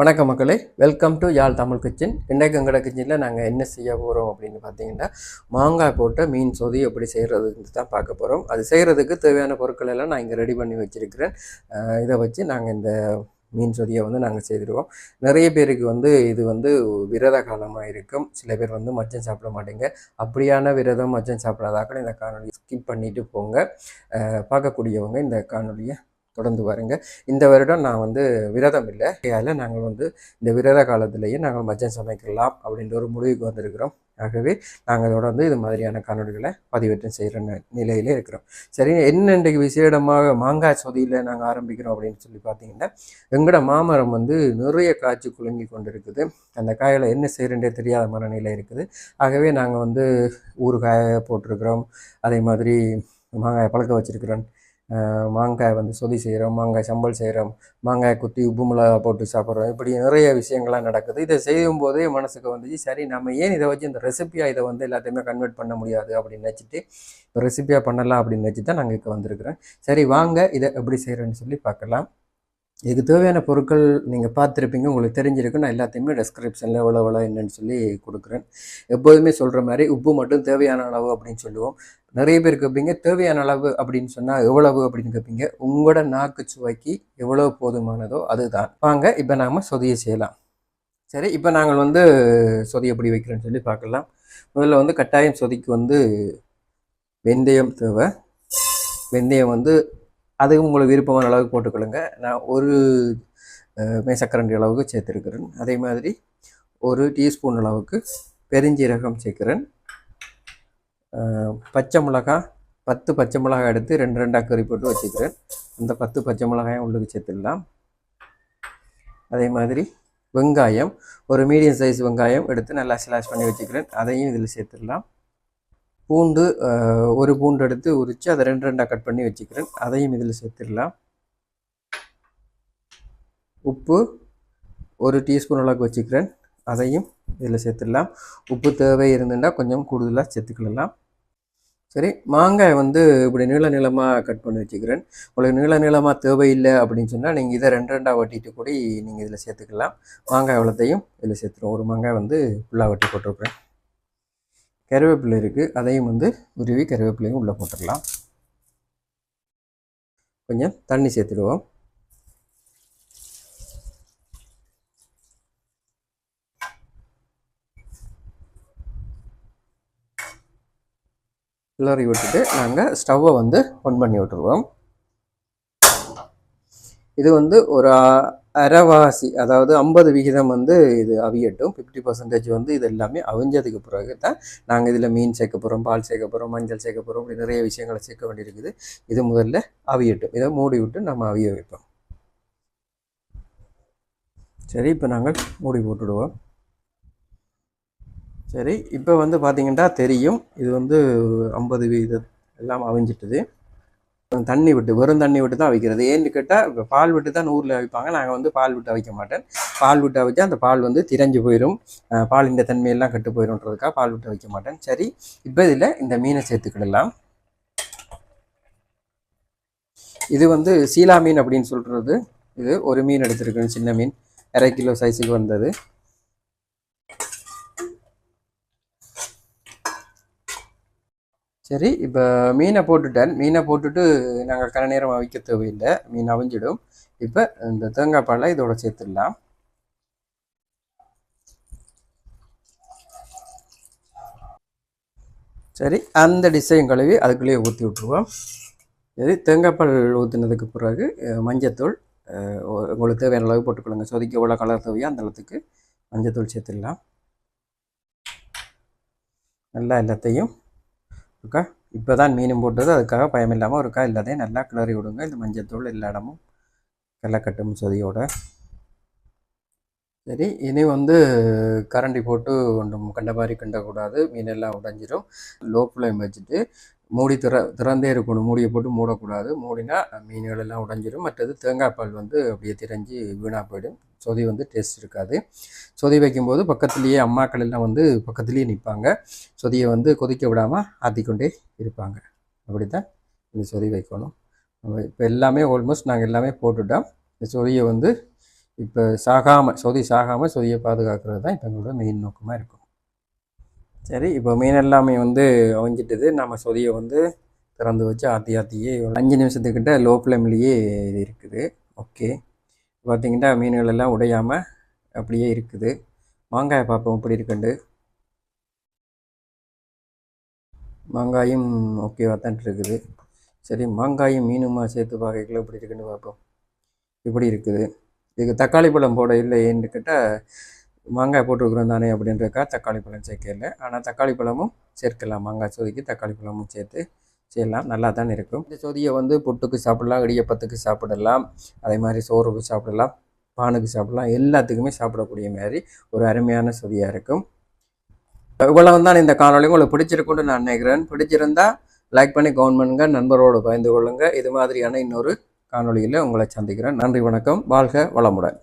வணக்கம் மக்களே. Welcome to Yaazh Tamil kitchen. இன்றைக்கு எங்கட கிச்சனில் நாங்கள் என்ன செய்ய போகிறோம் அப்படின்னு பார்த்தீங்கன்னா மாங்காய் போட்டு மீன் சொதி எப்படி செய்கிறதுன்னு தான் பார்க்க போகிறோம் அது செய்கிறதுக்கு தேவையான பொருட்கள் எல்லாம் நான் இங்கே ரெடி பண்ணி வச்சுருக்கிறேன். இதை வச்சு நாங்கள் இந்த மீன் சொதியை வந்து நாங்கள் செய்திருவோம் நிறைய பேருக்கு வந்து இது வந்து விரத காலமாக இருக்கும். சில பேர் வந்து மச்சம் சாப்பிட மாட்டேங்க. அப்படியான விரதம் மச்சம் சாப்பிடாதாக்கள் இந்த காணொலியை ஸ்கிப் பண்ணிவிட்டு போங்க. பார்க்கக்கூடியவங்க இந்த காணொலியை தொடர்ந்து பாருங்க இந்த வருடம் நான் வந்து விரதம் இல்லை. அதில் நாங்கள் வந்து இந்த விரத காலத்திலேயே நாங்கள் மச்சம் சமைக்கலாம் அப்படின்ற ஒரு முடிவுக்கு வந்திருக்கிறோம். ஆகவே நாங்கள் தொடர்ந்து இது மாதிரியான காணொலிகளை பதிவேற்றம் செய்கிற நி- நிலையிலே இருக்கிறோம். சரி என்ன இன்றைக்கு விசேடமாக மாங்காய் சொதியில் நாங்கள் ஆரம்பிக்கிறோம் அப்படின்னு சொல்லி பார்த்தீங்கன்னா எங்களோட மாமரம் வந்து நிறைய காய்ச்சி குலுங்கி கொண்டு இருக்குது அந்த காயில் என்ன செய்கிறன்றே தெரியாத மனநிலை இருக்குது. ஆகவே நாங்கள் வந்து ஊறுகாயை போட்டிருக்கிறோம். அதே மாதிரி மாங்காயை பழக்க வச்சிருக்கிறோம். மாங்காய் வந்து சொதி செய்கிறோம் மாங்காய் சம்பல் செய்கிறோம் மாங்காய் குத்தி உப்பு மிளகா போட்டு சாப்பிட்றோம். இப்படி நிறைய விஷயங்கள்லாம் நடக்குது. இதை செய்யும் போதே மனசுக்கு வந்துச்சு சரி நம்ம ஏன் இதை வச்சு இந்த ரெசிபியாக இதை வந்து எல்லாத்தையுமே கன்வெர்ட் பண்ண முடியாது அப்படின்னு நினச்சிட்டு இப்போ ரெசிபியாக பண்ணலாம் அப்படின்னு நினச்சி தான் நாங்கள் இப்போ வந்திருக்கிறோம் சரி வாங்க இதை எப்படி செய்கிறேன்னு சொல்லி பார்க்கலாம். இதுக்கு தேவையான பொருட்கள் நீங்கள் பார்த்துருப்பீங்க உங்களுக்கு தெரிஞ்சிருக்கு நான் எல்லாத்தையுமே டெஸ்கிரிப்ஷனில் எவ்வளோ எவ்வளோ என்னன்னு சொல்லி கொடுக்குறேன். எப்போதுமே சொல்கிற மாதிரி உப்பு மட்டும் தேவையான அளவு அப்படின்னு சொல்லுவோம். நிறைய பேர் கேட்பீங்க தேவையான அளவு அப்படின்னு சொன்னால் எவ்வளவு அப்படின்னு கேட்பீங்க. உங்களோட நாக்கு சுவைக்கு எவ்வளோ போதுமானதோ அதுதான். வாங்க இப்போ நாம் சொதியை செய்யலாம். சரி இப்போ நாங்கள் வந்து சொதி எப்படி வைக்கிறோன்னு சொல்லி பார்க்கலாம். முதல்ல வந்து கட்டாயம் சொதிக்கு வந்து வெந்தயம் தேவை. வெந்தயம் வந்து அதுவும் உங்களுக்கு விருப்பமான அளவுக்கு போட்டுக்கொள்ளுங்க. நான் ஒரு மேசக்கரண்டி அளவுக்கு சேர்த்துருக்கிறேன். அதே மாதிரி ஒரு டீஸ்பூன் அளவுக்கு பெருஞ்சீரகம் சேர்க்குறேன். பச்சை மிளகாய் பத்து பச்சை மிளகாய் எடுத்து ரெண்டு ரெண்டாக கறி போட்டு வச்சுக்கிறேன். அந்த பத்து பச்சை மிளகாயும் உள்ளுக்கு சேர்த்துடலாம். அதே மாதிரி வெங்காயம் ஒரு மீடியம் சைஸ் வெங்காயம் எடுத்து நல்லா ஸ்லாஷ் பண்ணி வச்சுக்கிறேன். அதையும் இதில் சேர்த்துடலாம். பூண்டு ஒரு பூண்டு எடுத்து உரித்து அதை ரெண்டு ரெண்டாக கட் பண்ணி வச்சுக்கிறேன். அதையும் இதில் சேர்த்துடலாம். உப்பு ஒரு டீஸ்பூன் அளவுக்கு வச்சுக்கிறேன். அதையும் இதில் சேர்த்துடலாம். உப்பு தேவை இருந்துன்னா கொஞ்சம் கூடுதலாக சேர்த்துக்கலாம் சரி மாங்காய் வந்து இப்படி நீள நீளமாக கட் பண்ணி வச்சுக்கிறேன். உங்களுக்கு நீள நீளமாக தேவையில்லை அப்படின்னு சொன்னால் நீங்கள் இதை ரெண்டு ரெண்டாக வட்டிட்டு கூட நீங்கள் இதில் சேர்த்துக்கலாம். மாங்காய் எவ்வளோத்தையும் இதில் சேர்த்துருவோம். ஒரு மாங்காய் வந்து ஃபுல்லாக வட்டி போட்டிருக்கிறேன். கருவேப்பிலை இருக்குது அதையும் வந்து உருவி கருவேப்பிலையும் உள்ளே போட்டுடலாம் கொஞ்சம் தண்ணி சேர்த்துடுவோம். கிளறி விட்டுட்டு நாங்கள் ஸ்டவ்வை வந்து ஆன் பண்ணி விட்டுருவோம். இது வந்து ஒரு அரவாசி அரைவாசி அதாவது ஐம்பது விகிதம் வந்து இது அவியட்டும். ஃபிஃப்டி பர்சன்டேஜ் வந்து இது எல்லாமே அவிஞ்சதுக்கு பிறகு தான் நாங்கள் இதில் மீன் சேர்க்க போகிறோம் பால் சேர்க்க போகிறோம் மஞ்சள் சேர்க்க போகிறோம் இப்படி நிறைய விஷயங்களை சேர்க்க வேண்டியிருக்குது. இது முதல்ல அவியட்டும். இதை மூடி விட்டு நம்ம அவிய வைப்போம். சரி இப்போ நாங்கள் மூடி போட்டுடுவோம். சரி இப்போ வந்து பார்த்திங்கன்னா தெரியும். இது வந்து ஐம்பது வீதம் எல்லாம் அவிஞ்சிட்டுது. தண்ணி விட்டு வெறும் தண்ணி விட்டு தான் வைக்கிறது. ஏன்னு கேட்டால் இப்போ பால் விட்டு தான் ஊரில் வைப்பாங்க. நாங்கள் வந்து பால் விட்டு வைக்க மாட்டேன். பால் விட்டு வச்சா அந்த பால் வந்து திரஞ்சு போயிடும் பால் இந்த தன்மையெல்லாம் கெட்டு போயிடும்ன்றதுக்காக பால் விட்டு வைக்க மாட்டேன். சரி இப்போ இதில் இந்த மீனை சேர்த்துக்கிடலாம். இது வந்து சீலா மீன் அப்படின்னு சொல்கிறது இது ஒரு மீன் எடுத்துருக்கேன் சின்ன மீன். அரை கிலோ சைஸுக்கு வந்தது. சரி இப்போ மீனை போட்டுட்டேன். மீனை போட்டுட்டு நாங்கள் கன நேரம் அவிக்க தேவையில்லை. மீன் அவிஞ்சிடும். இப்போ இந்த தேங்காய் பாலை இதோட சேர்த்துடலாம். சரி அந்த டிசைன் கழுவி அதுக்குள்ளேயே ஊற்றி விட்ருவோம் சரி தேங்காய் பால் ஊற்றினதுக்கு பிறகு மஞ்சத்தூள் உங்களுக்கு தேவையான அளவு போட்டுக்கொள்ளுங்க. சொதிக்க எவ்வளோ கலர் தேவையோ அந்த அளவுக்கு மஞ்சத்தூள் சேர்த்துடலாம். நல்லா எல்லாத்தையும் ஓகே? இப்போ தான் மீனும் போட்டது அதுக்காக பயம் இல்லாமல் இருக்கா எல்லாத்தையும் நல்லா கிளறி விடுங்க. இந்த மஞ்சத்தூள் எல்லா இடமும் கல்லக்கட்டும் சொதியோட. சரி இனி வந்து கரண்டி போட்டு ஒன்றும் கண்ட மாதிரி கிண்டக்கூடாது மீனெல்லாம் உடஞ்சிரும். லோ ஃப்ளேம் வச்சுட்டு மூடி திற திறந்தே இருக்கணும். மூடியை போட்டு மூடக்கூடாது. மூடினா மீன்கள் எல்லாம் உடைஞ்சிரும். மற்றது தேங்காய் பால் வந்து அப்படியே திரைஞ்சி வீணாக போயிடும். சொதி வந்து டேஸ்ட் இருக்காது. சொதி வைக்கும்போது பக்கத்துலேயே அம்மாக்கள் எல்லாம் வந்து பக்கத்துலேயே நிற்பாங்க. சொதியை வந்து கொதிக்க விடாமல் ஆற்றிக்கொண்டே இருப்பாங்க. அப்படி தான் இந்த சொதி வைக்கணும். இப்போ எல்லாமே ஆல்மோஸ்ட் நாங்கள் எல்லாமே போட்டுட்டோம். இந்த சொதியை வந்து இப்போ சாகாமல் சொதி சாகாமல் சொதியை பாதுகாக்கிறது தான் இப்போ எங்களோட மெயின் நோக்கமாக இருக்கும். சரி இப்போ மீன் எல்லாமே வந்து அவிஞ்சிட்டது. நம்ம சொதியை வந்து திறந்து வச்சு ஆற்றி ஆற்றியே ஒரு அஞ்சு நிமிஷத்துக்கிட்ட லோ ஃப்ளேம்லேயே இது இருக்குது. ஓகே பார்த்தீங்கன்னா மீன்கள் எல்லாம் உடையாமல் அப்படியே இருக்குது. மாங்காயை பார்ப்போம் எப்படி இருக்குண்டு? மாங்காயும் ஓகேவாக தான் இருக்குது. சரி மாங்காயும் மீனுமா சேர்த்து பார்க்கல எப்படி இருக்குன்னு பார்ப்போம். இப்படி இருக்குது. இதுக்கு தக்காளி பழம் போட இல்லை ஏன்னு கேட்டால் மாங்காய் போட்டுருக்குறோம் தானே அப்படின்றக்கா தக்காளி பழம் சேர்க்கல. ஆனால் தக்காளி பழமும் சேர்க்கலாம். மாங்காய் சொதிக்கு தக்காளி பழமும் சேர்த்து செய்யலாம். நல்லா தான் இருக்கும். இந்த சொதியை வந்து புட்டுக்கு சாப்பிடலாம் இடியப்பத்துக்கு சாப்பிடலாம் அதே மாதிரி சோறுக்கு சாப்பிடலாம் பானுக்கு சாப்பிடலாம். எல்லாத்துக்குமே சாப்பிடக்கூடிய மாதிரி ஒரு அருமையான சொதியாக இருக்கும். இவ்வளவு தான் இந்த காணொளி உங்களுக்கு பிடிச்சிருக்குன்னு நான் நினைக்கிறேன். பிடிச்சிருந்தா லைக் பண்ணி கவுண்ட் பண்ணுங்க. நண்பரோடு பயந்து கொள்ளுங்கள் இது மாதிரியான இன்னொரு காணொளியில் உங்களை சந்திக்கிறேன். நன்றி வணக்கம். வாழ்க வளமுடன்.